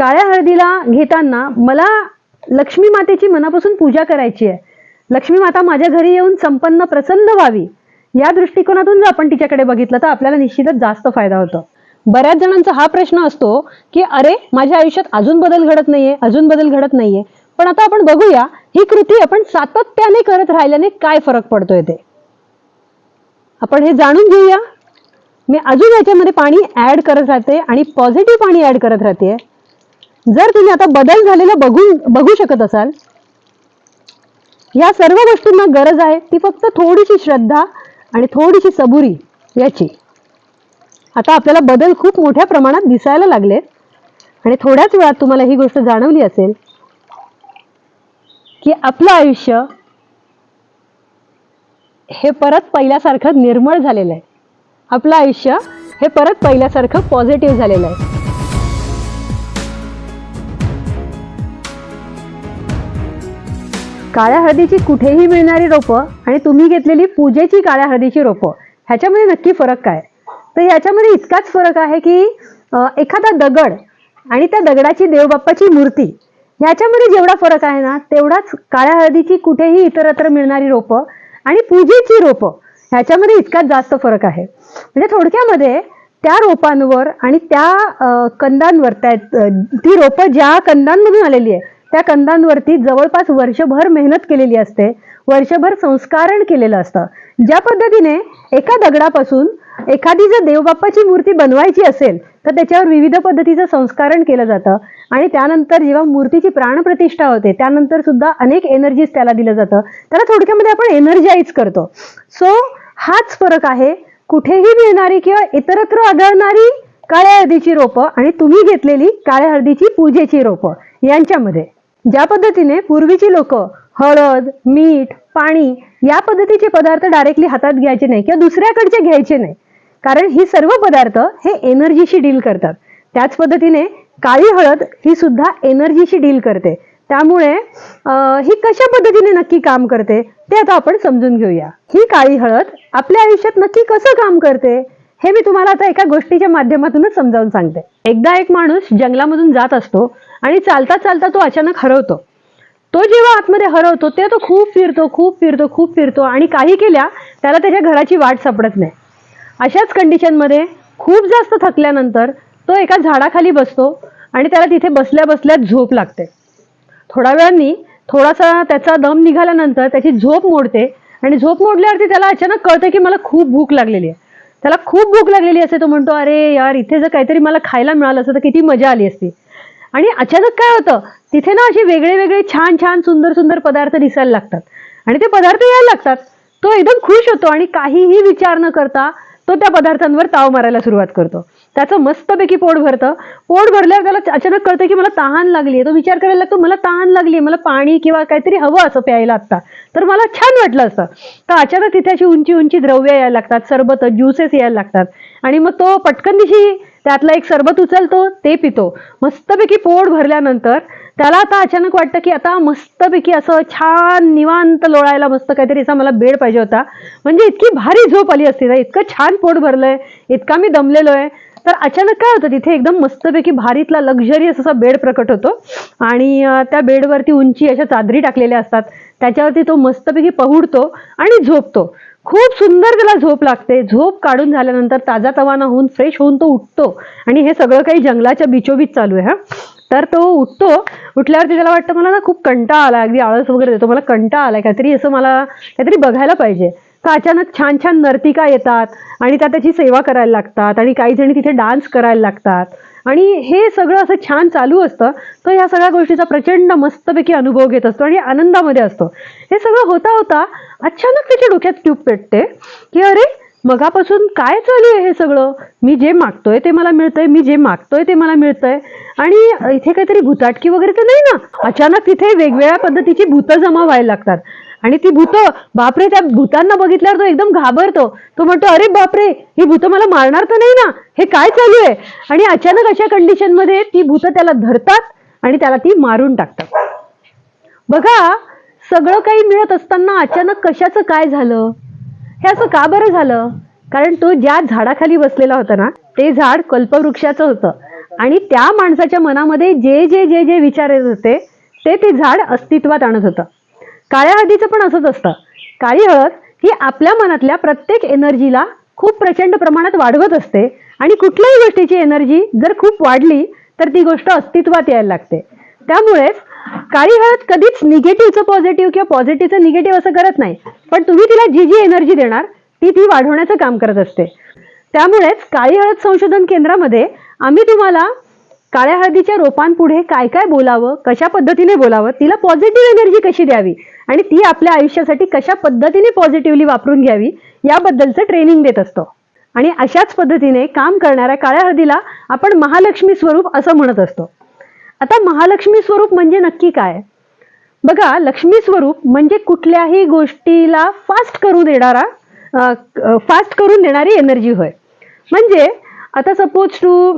काळ्या हळदीला घेताना मला लक्ष्मी मातेची मनापासून पूजा करायची आहे. लक्ष्मी माता माझ्या घरी येऊन संपन्न प्रसन्न व्हावी. या दृष्टिकोनातून जर आपण तिच्याकडे बघितलं तर आपल्याला निश्चितच जास्त फायदा होतो. बऱ्याच जणांचा हा प्रश्न असतो की अरे माझ्या आयुष्यात अजून बदल घडत नाहीये अजून बदल घडत नाहीये. पण आता आपण बघूया ही कृती आपण सातत्याने करत राहिल्याने काय फरक पडतोय ते. आपण हे जाणून घेऊया. मी अजून याच्यामध्ये पाणी ऍड करत राहते आणि पॉझिटिव्ह पाणी ऍड करत राहते. जर तुम्ही आता बदल झालेला बघून बघू शकत असाल या सर्व गोष्टींना गरज आहे ती फक्त थोडीशी श्रद्धा आणि थोडीशी सबुरी याची. आता आपल्याला बदल खूप मोठ्या प्रमाणात दिसायला लागले आणि थोड्याच वेळात तुम्हाला ही गोष्ट जाणवली असेल की आपलं आयुष्य हे परत पहिल्यासारखं निर्मळ झालेलं आहे. आपलं आयुष्य हे परत पहिल्यासारखं पॉझिटिव्ह झालेलं आहे. काळ्या हळदीची कुठेही मिळणारी रोपं आणि तुम्ही घेतलेली पूजेची काळ्या हळदीची रोपं ह्याच्यामध्ये नक्की फरक काय? तर ह्याच्यामध्ये इतकाच फरक आहे की एखादा दगड आणि त्या दगडाची देवबाप्पाची मूर्ती ह्याच्यामध्ये जेवढा फरक आहे ना तेवढाच काळ्या हळदीची कुठेही इतरत्र मिळणारी रोपं आणि पूजेची रोपं ह्याच्यामध्ये इतकाच जास्त फरक आहे. म्हणजे थोडक्यामध्ये त्या रोपांवर आणि त्या कंदांवर त्या ती रोपं ज्या कंदांमधून आलेली आहे त्या कंदांवरती जवळपास वर्षभर मेहनत केलेली असते वर्षभर संस्कारण केलेलं असतं. ज्या पद्धतीने एका दगडापासून एखादी जर देवबाप्पाची मूर्ती बनवायची असेल तर त्याच्यावर विविध पद्धतीचं संस्कारण केलं जातं. आणि त्यानंतर जेव्हा मूर्तीची प्राणप्रतिष्ठा होते त्यानंतर सुद्धा अनेक एनर्जीज त्याला दिलं जातं. त्याला थोडक्यामध्ये आपण एनर्जाईज करतो. सो हाच फरक आहे कुठेही मिळणारी किंवा इतरत्र आढळणारी काळ्या हळदीची रोपं आणि तुम्ही घेतलेली काळ्या हळदीची पूजेची रोपं यांच्यामध्ये. ज्या पद्धतीने पूर्वीची लोक हळद मीठ पाणी या पद्धतीचे पदार्थ डायरेक्टली हातात घ्यायचे नाही किंवा दुसऱ्याकडचे घ्यायचे नाही. कारण ही सर्व पदार्थ हे एनर्जीशी डील करतात. त्याच पद्धतीने काळी हळद ही सुद्धा एनर्जीशी डील करते. त्यामुळे ही कशा पद्धतीने नक्की काम करते ते आता आपण समजून घेऊया. ही काळी हळद आपल्या आयुष्यात नक्की कसं काम करते हे मी तुम्हाला आता एका गोष्टीच्या माध्यमातूनच समजावून सांगते. एकदा एक माणूस जंगलामधून जात असतो आणि चालता चालता तो अचानक हरवतो. तो जेव्हा आतमध्ये हरवतो तेव्हा तो खूप फिरतो खूप फिरतो खूप फिरतो आणि काही केल्या त्याला त्याच्या घराची वाट सापडत नाही. अशाच कंडिशनमध्ये खूप जास्त थकल्यानंतर तो एका झाडाखाली बसतो आणि त्याला तिथे बसल्या बसल्या झोप लागते. थोड्या वेळांनी थोडासा त्याचा दम निघाल्यानंतर त्याची झोप मोडते आणि झोप मोडल्यावरती त्याला अचानक कळतं की मला खूप भूक लागलेली आहे. त्याला खूप भूक लागलेली असते तो म्हणतो अरे यार इथे जर काहीतरी मला खायला मिळालं असतं तर किती मजा आली असती. आणि अचानक काय होतं? तिथे ना असे वेगळे वेगळे छान छान सुंदर सुंदर पदार्थ दिसायला लागतात. आणि ते पदार्थ यायला लागतात. तो एकदम खुश होतो आणि काहीही विचार न करता तो त्या पदार्थांवर ताव मारायला सुरुवात करतो. त्याचं मस्तपैकी पोट भरतं. पोट भरल्यावर त्याला अचानक कळतं की मला तहान लागली आहे तो विचार करायला लागतो मला तहान लागली आहे मला पाणी किंवा काहीतरी हवं असं प्यायला आत्ता. तर मला छान वाटलं असतं. तर अचानक तिथे अशी उंची उंची द्रव्य यायला लागतात सरबत ज्युसेस यायला लागतात. आणि मग तो पटकन दिशी त्यातलं एक सरबत उचलतो ते पितो. मस्तपैकी पोट भरल्यानंतर त्याला आता अचानक वाटतं की आता मस्तपैकी असं छान निवांत लोळायला मस्त काहीतरी असा मला बेड पाहिजे होता. म्हणजे इतकी भारी झोप आली असती ना इतकं छान पोट भरलंय इतका मी दमलेलो आहे. तर अचानक काय होतं तिथे एकदम मस्तपैकी भारीतला लक्झरियस असा बेड प्रकट होतो आणि त्या बेडवरती उंची अशा चादरी टाकलेल्या असतात. त्याच्यावरती तो मस्तपैकी पहुडतो आणि झोपतो. खूप सुंदर त्याला झोप लागते. झोप काढून झाल्यानंतर ताजा तवाना होऊन फ्रेश होऊन तो उठतो. आणि हे सगळं काही जंगलाच्या बीचोबीच चालू आहे हा. तर तो उठतो. उठल्यावरती त्याला वाटतं मला ना खूप कंटाळा आला अगदी आळस वगैरे देतो. मला कंटाळा आलाय. काहीतरी असं मला काहीतरी बघायला पाहिजे. तर अचानक छान छान नर्तिका येतात आणि त्या त्याची सेवा करायला लागतात आणि काही जणी तिथे डान्स करायला लागतात. आणि हे सगळं असं छान चालू असतं तो ह्या सगळ्या गोष्टीचा प्रचंड मस्तपैकी अनुभव घेत असतो आणि आनंदामध्ये असतो. हे सगळं होता होता अचानक त्याच्या डोक्यात ट्यूब पेटते की अरे मगापासून काय चालू आहे हे सगळं? मी जे मागतोय ते मला मिळतंय मी जे मागतोय ते मला मिळतंय. आणि इथे काहीतरी भूताटकी वगैरे तर नाही ना? अचानक तिथे वेगवेगळ्या पद्धतीची भूतं जमा व्हायला लागतात. आणि ती भूत बापरे त्या भूतांना बघितल्यावर तो एकदम घाबरतो. तो म्हणतो अरे बापरे ही भूत मला मारणार तर नाही ना? हे काय चालू आहे? आणि अचानक अशा कंडिशनमध्ये ती भूत त्याला धरतात आणि त्याला ती मारून टाकतात. बघा सगळं काही मिळत असताना अचानक कशाचं काय झालं? हे असं का बरं झालं? कारण तो ज्या झाडाखाली बसलेला होता ना ते झाड कल्पवृक्षाचं होतं. आणि त्या माणसाच्या मनामध्ये जे जे जे जे विचार येत होते ते ते झाड अस्तित्वात आणत होतं. काळ्या हळदीचं पण असंच असतं. काळी हळद ही आपल्या मनातल्या प्रत्येक एनर्जीला खूप प्रचंड प्रमाणात वाढवत असते आणि कुठल्याही गोष्टीची एनर्जी जर खूप वाढली तर ती गोष्ट अस्तित्वात यायला लागते. त्यामुळेच काळी हळद कधीच निगेटिव्हचं पॉझिटिव्ह किंवा पॉझिटिव्हचं निगेटिव्ह असं करत नाही पण तुम्ही तिला जी जी एनर्जी देणार ती ती वाढवण्याचं काम करत असते. त्यामुळेच काळी हळद संशोधन केंद्रामध्ये आम्ही तुम्हाला काळ्या हळदीच्या रोपांपुढे काय काय बोलावं कशा पद्धतीने बोलावं तिला पॉझिटिव्ह एनर्जी कशी द्यावी आणि ती आपल्या आयुष्यासाठी कशा पद्धतीने पॉझिटिव्हली वापरून घ्यावी याबद्दलचं ट्रेनिंग देत असतो. आणि अशाच पद्धतीने काम करणाऱ्या काळ्या हळदीला आपण महालक्ष्मी स्वरूप असं म्हणत असतो. आता महालक्ष्मी स्वरूप म्हणजे नक्की काय? बघा लक्ष्मी स्वरूप म्हणजे कुठल्याही गोष्टीला फास्ट करून देणारा फास्ट करून देणारी एनर्जी होय. म्हणजे आता सपोज टू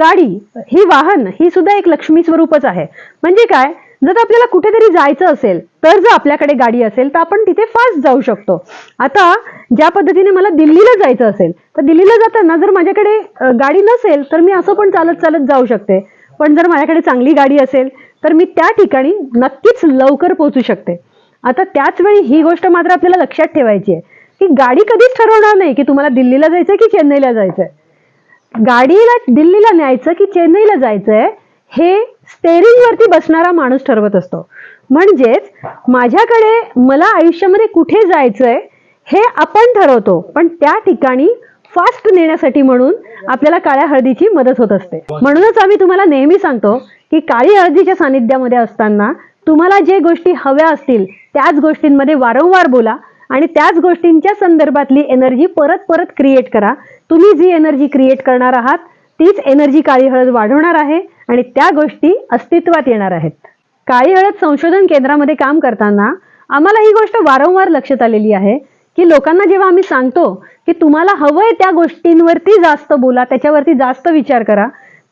गाडी ही वाहन ही सुद्धा एक लक्ष्मी स्वरूपच आहे. म्हणजे काय? जर आपल्याला कुठेतरी जायचं असेल तर जर आपल्याकडे गाडी असेल तर आपण तिथे फास्ट जाऊ शकतो. आता ज्या पद्धतीने मला दिल्लीला जायचं असेल तर दिल्लीला जाताना जर माझ्याकडे गाडी नसेल तर मी असं पण चालत चालत जाऊ शकते. पण जर माझ्याकडे चांगली गाडी असेल तर मी त्या ठिकाणी नक्कीच लवकर पोहोचू शकते. आता त्याच वेळी ही गोष्ट मात्र आपल्याला लक्षात ठेवायची आहे की गाडी कधीच ठरवणार नाही की तुम्हाला दिल्लीला जायचंय की चेन्नईला जायचंय. गाडीला दिल्लीला न्यायचं की चेन्नईला जायचंय हे स्टेरिंग वरती बसणारा माणूस ठरवत असतो. म्हणजेच माझ्याकडे मला आयुष्यामध्ये कुठे जायचंय हे आपण ठरवतो. पण त्या ठिकाणी फास्ट नेण्यासाठी म्हणून आपल्याला काळ्या हळदीची मदत होत असते. म्हणूनच आम्ही तुम्हाला नेहमी सांगतो की काळी हळदीच्या सानिध्यामध्ये असताना तुम्हाला जे गोष्टी हव्या असतील त्याच गोष्टींमध्ये वारंवार बोला आणि त्याच गोष्टींच्या संदर्भातली एनर्जी परत परत क्रिएट करा. तुम्ही जी एनर्जी क्रिएट करणार आहात तीच एनर्जी काळी हळद वाढवणार आहे. आणि त्या गोष्टी अस्तित्वात येणार आहेत. काळी हळद संशोधन केंद्रामध्ये काम करताना आम्हाला ही गोष्ट वारंवार लक्षात आलेली आहे की लोकांना जेव्हा आम्ही सांगतो की तुम्हाला हवंय त्या गोष्टींवरती जास्त बोला त्याच्यावरती जास्त विचार करा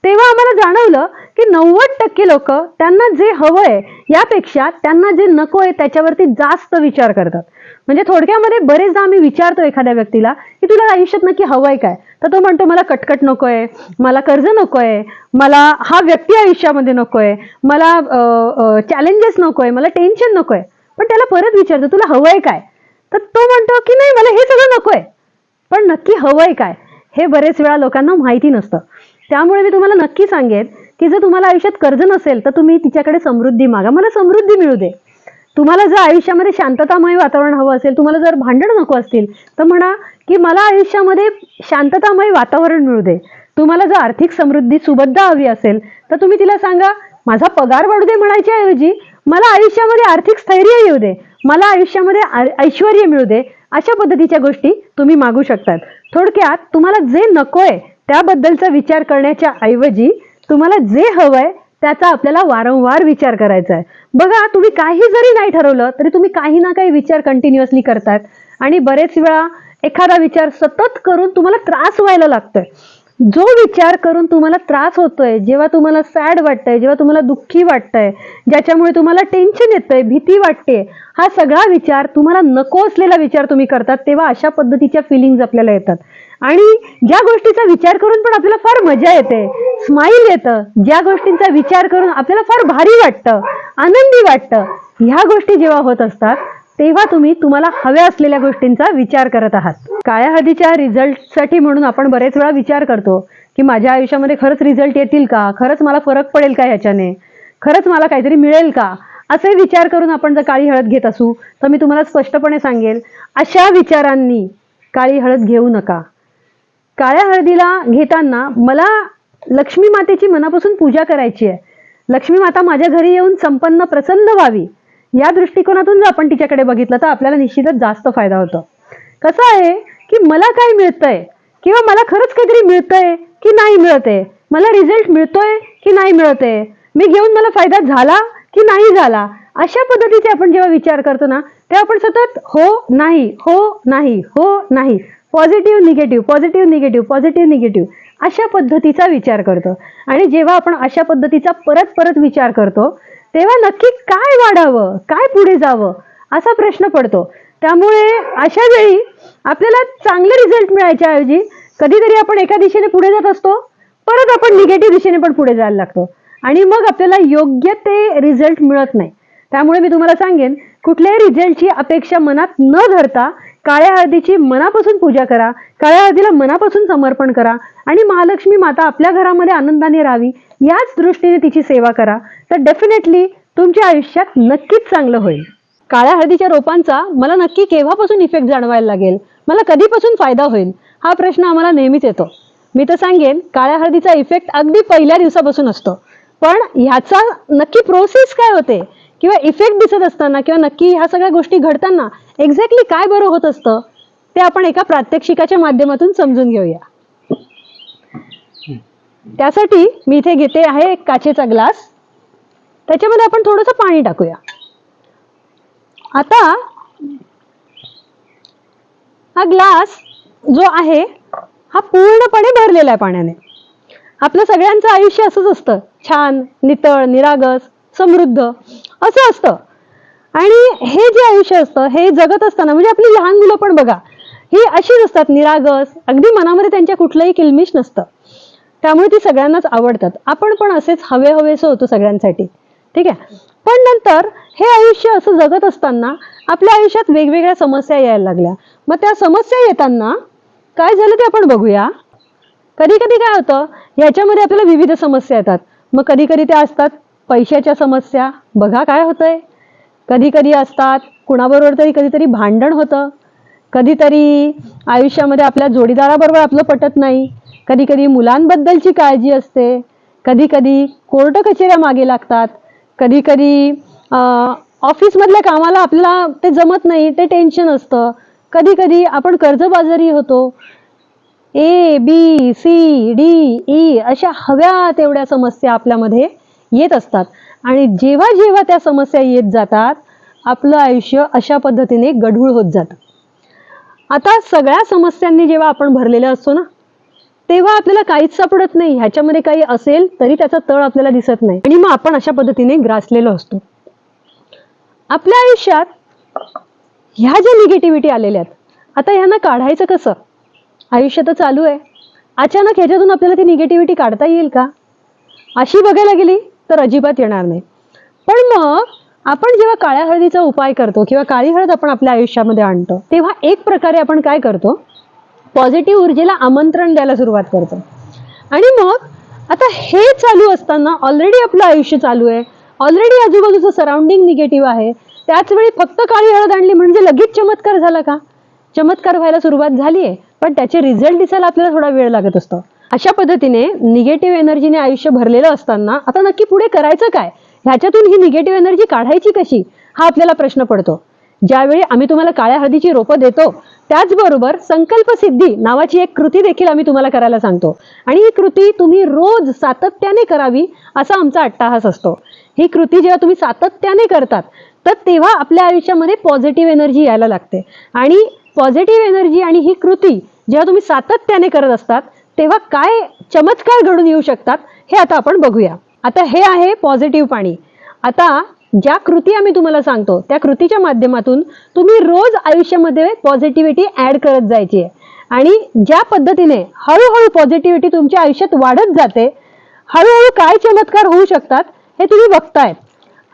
तेव्हा आम्हाला जाणवलं की नव्वद टक्के लोक त्यांना जे हवंय यापेक्षा त्यांना जे नको आहे त्याच्यावरती जास्त विचार करतात. म्हणजे थोडक्यामध्ये बरेचदा आम्ही विचारतो एखाद्या व्यक्तीला की तुला आयुष्यात नक्की हवंय काय? तर तो म्हणतो मला कटकट नकोय मला कर्ज नकोय मला हा व्यक्ती आयुष्यामध्ये नकोय मला चॅलेंजेस नकोय मला टेन्शन नकोय पण त्याला परत विचारतो तुला हवंय काय? तर तो म्हणतो की नाही मला हे सगळं नकोय पण नक्की हवंय काय हे बरेच वेळा लोकांना माहिती नसतं. त्यामुळे मी तुम्हाला नक्की सांगेन की जर तुम्हाला आयुष्यात कर्ज नसेल तर तुम्ही तिच्याकडे समृद्धी मागा. मला समृद्धी मिळू दे. तुम्हाला जर आयुष्यामध्ये शांततामय वातावरण हवं असेल तुम्हाला जर भांडण नको असतील तर म्हणा की मला आयुष्यामध्ये शांततामय वातावरण मिळू दे. तुम्हाला जर आर्थिक समृद्धी सुबद्ध हवी असेल तर तुम्ही तिला सांगा माझा पगार वाढू दे म्हणायच्या ऐवजी मला आयुष्यामध्ये आर्थिक स्थैर्य येऊ दे. मला आयुष्यामध्ये ऐश्वर ऐश्वर्य मिळू दे. अशा पद्धतीच्या गोष्टी तुम्ही मागू शकतात. थोडक्यात तुम्हाला जे नकोय त्याबद्दलचा विचार करण्याच्या ऐवजी तुम्हाला जे हवंय त्याचा आपल्याला वारंवार विचार करायचा आहे. बघा तुम्ही काही जरी नाही ठरवलं तरी तुम्ही काही ना काही विचार कंटिन्युअसली करतात. आणि बरेच वेळा एखादा विचार सतत करून तुम्हाला त्रास व्हायला लागतोय. जो विचार करून तुम्हाला त्रास होतोय जेव्हा तुम्हाला सॅड वाटतंय जेव्हा तुम्हाला दुःखी वाटतंय ज्याच्यामुळे तुम्हाला टेन्शन येतंय भीती वाटते हा सगळा विचार तुम्हाला नको असलेला विचार तुम्ही करतात तेव्हा अशा पद्धतीच्या फिलिंग्ज आपल्याला येतात. आणि ज्या गोष्टीचा विचार करून पण आपल्याला फार मजा येते स्माईल येतं ज्या गोष्टींचा विचार करून आपल्याला फार भारी वाटतं आनंदी वाटतं ह्या गोष्टी जेव्हा होत असतात तेव्हा तुम्ही तुम्हाला हव्या असलेल्या गोष्टींचा विचार करत आहात. काळ्या हळदीच्या रिझल्टसाठी म्हणून आपण बरेच वेळा विचार करतो की माझ्या आयुष्यामध्ये खरंच रिझल्ट येतील का? खरंच मला फरक पडेल का ह्याच्याने? खरंच मला काहीतरी मिळेल का? असे विचार करून आपण जर काळी हळद घेत असू तर मी तुम्हाला स्पष्टपणे सांगेल अशा विचारांनी काळी हळद घेऊ नका. काळ्या हळदीला घेताना मला लक्ष्मी मातेची मनापासून पूजा करायची आहे. लक्ष्मी माता माझ्या घरी येऊन संपन्न प्रसन्न व्हावी. या दृष्टिकोनातून जर आपण तिच्याकडे बघितलं तर आपल्याला निश्चितच जास्त फायदा होतो. कसं आहे की मला काय मिळतंय? किंवा मला खरंच काहीतरी मिळतंय की नाही मिळतंय? मला रिझल्ट मिळतोय की नाही मिळतंय? मी घेऊन मला फायदा झाला की नाही झाला? अशा पद्धतीचे आपण जेव्हा विचार करतो ना तेव्हा आपण सतत हो नाही हो नाही हो नाही positive negative positive negative positive negative अशा पद्धतीचा विचार करतो. आणि जेव्हा आपण अशा पद्धतीचा परत परत विचार करतो तेव्हा नक्की काय वाढावं? काय पुढे जावं? असा प्रश्न पडतो. त्यामुळे अशा वेळी आपल्याला चांगले रिझल्ट मिळायच्या ऐवजी कधीतरी आपण एका दिशेने पुढे जात असतो परत आपण निगेटिव्ह दिशेने पण पुढे जायला लागतो. आणि मग आपल्याला योग्य ते रिझल्ट मिळत नाही. त्यामुळे मी तुम्हाला सांगेन कुठल्याही रिझल्टची अपेक्षा मनात न धरता काळ्या हळदीची मनापासून पूजा करा काळ्या हळदीला मनापासून समर्पण करा आणि महालक्ष्मी माता आपल्या घरामध्ये आनंदाने राहावी याच दृष्टीने तिची सेवा करा. तर डेफिनेटली तुमच्या आयुष्यात नक्कीच चांगलं होईल. काळ्या हळदीच्या रोपांचा मला नक्की केव्हापासून इफेक्ट जाणवायला लागेल? मला कधीपासून फायदा होईल? हा प्रश्न आम्हाला नेहमीच येतो. मी तर सांगेन काळ्या हळदीचा इफेक्ट अगदी पहिल्या दिवसापासून असतो. पण ह्याचा नक्की प्रोसेस काय होते? किंवा इफेक्ट दिसत असताना किंवा नक्की ह्या सगळ्या गोष्टी घडताना एक्झॅक्टली काय बरं होत असतं ते आपण एका प्रात्यक्षिकाच्या माध्यमातून समजून घेऊया. त्यासाठी मी इथे घेते आहे एक काचेचा ग्लास. त्याच्यामध्ये आपण थोडंसं पाणी टाकूया. आता हा ग्लास जो आहे हा पूर्णपणे भरलेला आहे पाण्याने. आपलं सगळ्यांचं आयुष्य असंच असतं. छान नितळ निरागस समृद्ध असं असतं. आणि हे जे आयुष्य असतं हे जगत असताना म्हणजे आपली लहान मुलं पण बघा ही अशीच असतात निरागस अगदी मनामध्ये त्यांच्या कुठलंही किलमिश नसतं. त्यामुळे ती सगळ्यांनाच आवडतात. आपण पण असेच हवे हवेसं होतो सगळ्यांसाठी. ठीक आहे? पण नंतर हे आयुष्य असं जगत असताना आपल्या आयुष्यात वेगवेगळ्या समस्या यायला लागल्या. मग त्या समस्या येताना काय झालं ते आपण बघूया. कधी कधी काय होतं ह्याच्यामध्ये आपल्याला विविध समस्या येतात. मग कधी कधी त्या असतात पैशाच्या समस्या. बघा काय होतंय. कधी कधी असतात कुणाबरोबर तरी कधीतरी भांडण होतं. कधीतरी आयुष्यामध्ये आपल्या जोडीदाराबरोबर आपलं पटत नाही. कधी कधी मुलांबद्दलची काळजी असते. कधी कधी कोर्ट कचेऱ्या मागे लागतात. कधी कधी ऑफिसमधल्या कामाला आपल्याला ते जमत नाही ते टेन्शन असतं. कधी कधी आपण कर्जबाजारी होतो. A B C D E अशा हव्या तेवढ्या समस्या आपल्यामध्ये येत असतात. आणि जेव्हा जेव्हा त्या समस्या येत जातात आपलं आयुष्य अशा पद्धतीने गढूळ होत जातं. आता सगळ्या समस्यांनी जेव्हा आपण भरलेलं असतो ना तेव्हा आपल्याला काहीच सापडत नाही. ह्याच्यामध्ये काही असेल तरी त्याचा तळ आपल्याला दिसत नाही. आणि मग आपण अशा पद्धतीने ग्रासलेलो असतो. आपल्या आयुष्यात ह्या ज्या निगेटिव्हिटी आलेल्या आहेत आता ह्यांना काढायचं कसं? आयुष्य तर चालू आहे. अचानक ह्याच्यातून आपल्याला ती निगेटिव्हिटी काढता येईल का? अशी बघायला गेली तर अजिबात येणार नाही. पण मग आपण जेव्हा काळ्या हळदीचा उपाय करतो किंवा काळी हळद आपण आपल्या आयुष्यामध्ये आणतो तेव्हा एक प्रकारे आपण काय करतो? पॉझिटिव्ह ऊर्जेला आमंत्रण द्यायला सुरुवात करतो. आणि मग आता हे चालू असताना ऑलरेडी आपलं आयुष्य चालू आहे. ऑलरेडी आजूबाजूचं सराउंडिंग निगेटिव्ह आहे. त्याच वेळी फक्त काळी हळद आणली म्हणजे लगेच चमत्कार झाला का? चमत्कार व्हायला सुरुवात झाली आहे पण त्याचे रिझल्ट दिसायला आपल्याला थोडा वेळ लागत असतो. अशा पद्धतीने निगेटिव्ह एनर्जीने आयुष्य भरलेलं असताना आता नक्की पुढे करायचं काय? ह्याच्यातून ही निगेटिव्ह एनर्जी काढायची कशी? हा आपल्याला प्रश्न पडतो. ज्यावेळी आम्ही तुम्हाला काळ्या हळदीची रोपं देतो त्याचबरोबर संकल्प सिद्धी नावाची एक कृती देखील आम्ही तुम्हाला करायला सांगतो. आणि ही कृती तुम्ही रोज सातत्याने करावी असा आमचा अट्टाहास असतो. ही कृती जेव्हा तुम्ही सातत्याने करतात तर तेव्हा आपल्या आयुष्यामध्ये पॉझिटिव्ह एनर्जी यायला लागते. आणि पॉझिटिव्ह एनर्जी आणि ही कृती जेव्हा तुम्ही सातत्याने करत असतात तेव्हा काय चमत्कार घडून येऊ शकतात हे आता आपण बघूया. आता हे आहे पॉझिटिव्ह पाणी. आता ज्या कृती आम्ही तुम्हाला सांगतो त्या कृतीच्या माध्यमातून तुम्ही रोज आयुष्यामध्ये पॉझिटिव्हिटी ऍड करत जायची. आहे आणि ज्या पद्धतीने हळूहळू पॉझिटिव्हिटी तुमच्या आयुष्यात वाढत जाते हळूहळू काय चमत्कार होऊ शकतात हे तुम्ही बघतायत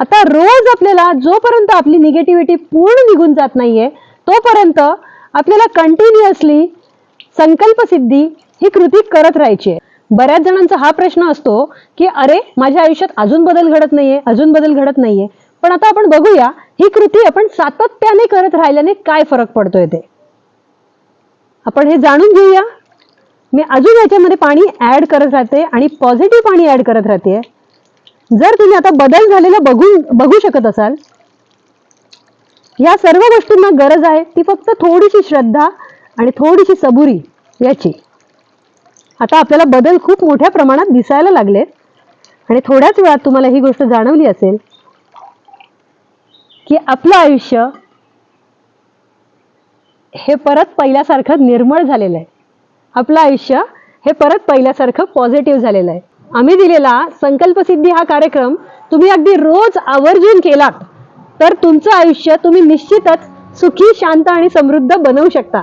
आता रोज आपल्याला जोपर्यंत आपली निगेटिव्हिटी पूर्ण निघून जात नाहीये तोपर्यंत आपल्याला कंटिन्युअसली संकल्पसिद्धी ही कृती करत राहायची बऱ्याच जणांचा हा प्रश्न असतो की अरे माझ्या आयुष्यात अजून बदल घडत नाहीये अजून बदल घडत नाहीये. पण आता आपण बघूया ही कृती आपण सातत्याने करत राहिल्याने काय फरक पडतोय ते. आपण हे जाणून घेऊया. मी अजून याच्यामध्ये पाणी ऍड करत राहते आणि पॉझिटिव्ह पाणी ऍड करत राहते. जर तुम्ही आता बदल झालेला बघून बघू शकत असाल या सर्व गोष्टींना गरज आहे ती फक्त थोडीशी श्रद्धा आणि थोडीशी सबुरी याची. आता आपल्याला बदल खूप मोठ्या प्रमाणात दिसायला लागले आणि थोड्याच वेळात तुम्हाला ही गोष्ट जाणवली असेल की आपलं आयुष्य हे परत पहिल्यासारखं निर्मळ झालेलं आहे. आपलं आयुष्य हे परत पहिल्यासारखं पॉझिटिव्ह झालेलं आहे. आम्ही दिलेला संकल्पसिद्धी हा कार्यक्रम तुम्ही अगदी रोज आवर्जून केलात तर तुमचं आयुष्य तुम्ही निश्चितच सुखी शांत आणि समृद्ध बनवू शकता.